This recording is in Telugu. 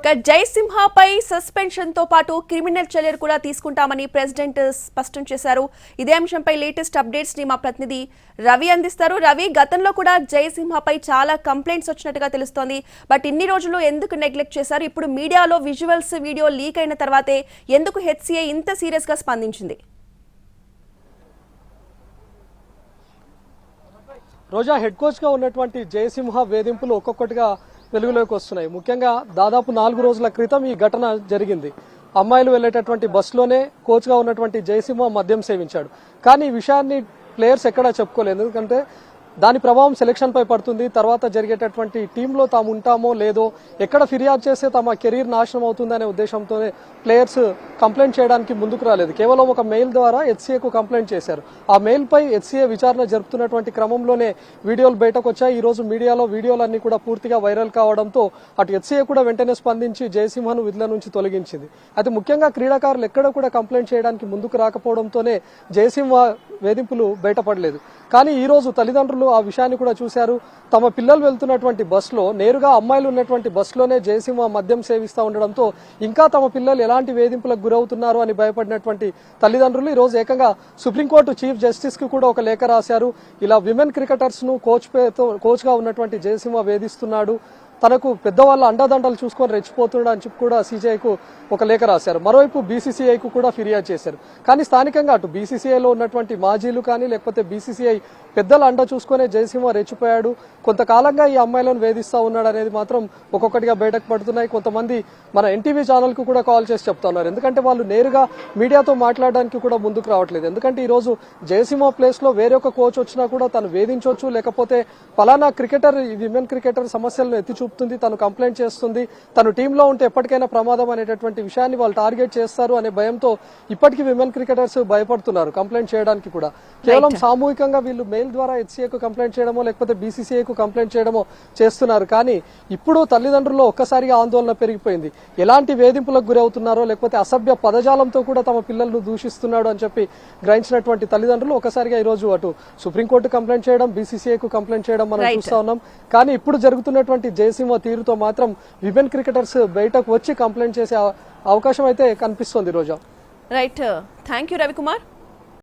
ఇక జయసింహపై సస్పెన్షన్తో పాటు క్రిమినల్ చర్యలు కూడా తీసుకుంటామని ప్రెసిడెంట్ స్పష్టం చేశారు. ఇదే అంశంపై లేటెస్ట్ అప్డేట్స్ని మా ప్రతినిధి రవి అందిస్తారు. రవి గతంలో కూడా జయసింహపై చాలా కంప్లైంట్స్ వచ్చినట్టుగా తెలుస్తోంది. బట్ ఇన్ని రోజులు ఎందుకు నెగ్లెక్ట్ చేశారు? ఇప్పుడు మీడియాలో విజువల్స్ వీడియో లీక్ అయిన తర్వాతే ఎందుకు హెచ్సిఐ ఇంత సీరియస్గా స్పందించింది? రోజా హెడ్ కోచ్గా ఉన్నటువంటి జయసింహ వేధింపులు ఒక్కొక్కటిగా వెలుగులోకి వస్తున్నాయి. ముఖ్యంగా దాదాపు నాలుగు రోజుల క్రితం ఈ ఘటన జరిగింది. అమ్మాయిలు వెళ్ళేటటువంటి బస్సులోనే కోచ్గా ఉన్నటువంటి జయసింహ మద్యం సేవించాడు. కానీ ఈ విషయాన్ని ప్లేయర్స్ ఎక్కడా చెప్పుకోలేదు. ఎందుకంటే దాని ప్రభావం సెలక్షన్ పై పడుతుంది. తర్వాత జరిగేటటువంటి టీంలో తాము ఉంటామో లేదో ఎక్కడ ఫిర్యాదు చేస్తే తమ కెరీర్ నాశనం అవుతుందనే ఉద్దేశంతోనే ప్లేయర్స్ కంప్లైంట్ చేయడానికి ముందుకు రాలేదు. కేవలం ఒక మెయిల్ ద్వారా హెచ్సీఏకు కంప్లైంట్ చేశారు. ఆ మెయిల్ పై హెచ్సీఏ విచారణ జరుపుతున్నటువంటి క్రమంలోనే వీడియోలు బయటకు వచ్చాయి. ఈ రోజు మీడియాలో వీడియోలన్నీ కూడా పూర్తిగా వైరల్ కావడంతో అటు హెచ్సీఏ కూడా వెంటనే స్పందించి జయసింహను విధుల నుంచి తొలగించింది. అయితే ముఖ్యంగా క్రీడాకారులు ఎక్కడ కూడా కంప్లైంట్ చేయడానికి ముందుకు రాకపోవడంతోనే జయసింహ వేధింపులు బయటపడలేదు. కానీ ఈ రోజు తల్లిదండ్రులు ఆ విషయాన్ని కూడా చూశారు. తమ పిల్లలు వెళ్తున్నటువంటి బస్సులో నేరుగా అమ్మాయిలు ఉన్నటువంటి బస్సులోనే జయసింహ మద్యం సేవిస్తూ ఉండడంతో ఇంకా తమ పిల్లలు ఎలాంటి వేధింపులకు గురవుతున్నారు అని భయపడినటువంటి తల్లిదండ్రులు ఈ రోజు ఏకంగా సుప్రీంకోర్టు చీఫ్ జస్టిస్కు కూడా ఒక లేఖ రాశారు. ఇలా విమెన్ క్రికెటర్స్ను కోచ్ పేరుతో కోచ్గా ఉన్నటువంటి జయసింహ వేధిస్తున్నాడు. తనకు పెద్దవాళ్ళ అండదండలు చూసుకొని రెచ్చిపోతున్నాడు అని చెప్పి కూడా సీజీఐకు ఒక లేఖ రాశారు. మరోవైపు బీసీసీఐకు కూడా ఫిర్యాదు చేశారు. కానీ స్థానికంగా అటు బీసీసీఐలో ఉన్నటువంటి మాజీలు కానీ లేకపోతే బీసీసీఐ పెద్దల అండ చూసుకునే జయసింహ రెచ్చిపోయాడు. కొంతకాలంగా ఈ అమ్మాయిలను వేధిస్తా ఉన్నాడు అనేది మాత్రం ఒక్కొక్కటిగా బయటకు పడుతున్నాయి. కొంతమంది మన ఎన్టీవీ ఛానల్కు కూడా కాల్ చేసి చెప్తున్నారు ఎందుకంటే వాళ్ళు నేరుగా మీడియాతో మాట్లాడడానికి కూడా ముందుకు రావట్లేదు. ఎందుకంటే ఈ రోజు జయసింహ ప్లేస్లో వేరే ఒక కోచ్ వచ్చినా కూడా తను వేధించవచ్చు లేకపోతే ఫలానా క్రికెటర్ ఈ విమెన్ క్రికెటర్ సమస్యలను ఎత్తి చూపుతుంది తను కంప్లైంట్ చేస్తుంది. తను టీంలో ఉంటే ఎప్పటికైనా ప్రమాదం అనేటటువంటి విషయాన్ని వాళ్ళు టార్గెట్ చేస్తారు అనే భయంతో ఇప్పటికీ విమెన్ క్రికెటర్స్ భయపడుతున్నారు కంప్లైంట్ చేయడానికి కూడా. కేవలం సామూహికంగా వీళ్ళు మెయిల్ ద్వారా హెచ్సీఏకు కంప్లైంట్ చేయడమో లేకపోతే బీసీసీఐకు కంప్లైంట్ చేయడమో చేస్తున్నారు. కానీ ఇప్పుడు తల్లిదండ్రుల్లో ఒక్కసారిగా ఆందోళన పెరిగిపోయింది. ఎలాంటి వేధింపులకు గురవుతున్నారో లేకపోతే అసభ్య పదజాలంతో కూడా తమ పిల్లలను దూషిస్తున్నాడు అని చెప్పి గ్రహించినటువంటి తల్లిదండ్రులు ఒకసారిగా ఈ రోజు అటు సుప్రీంకోర్టు కంప్లైంట్ చేయడం బీసీసీఐకు కంప్లైంట్ చేయడం మనం. చూస్తా ఉన్నాం. కానీ ఇప్పుడు జరుగుతున్నటువంటి నరసింహ తీరుతో మాత్రం విమెన్ క్రికెటర్స్ బయటకు వచ్చి కంప్లైంట్ చేసే అవకాశం అయితే కనిపిస్తోంది Roja. Right thank you Ravikumar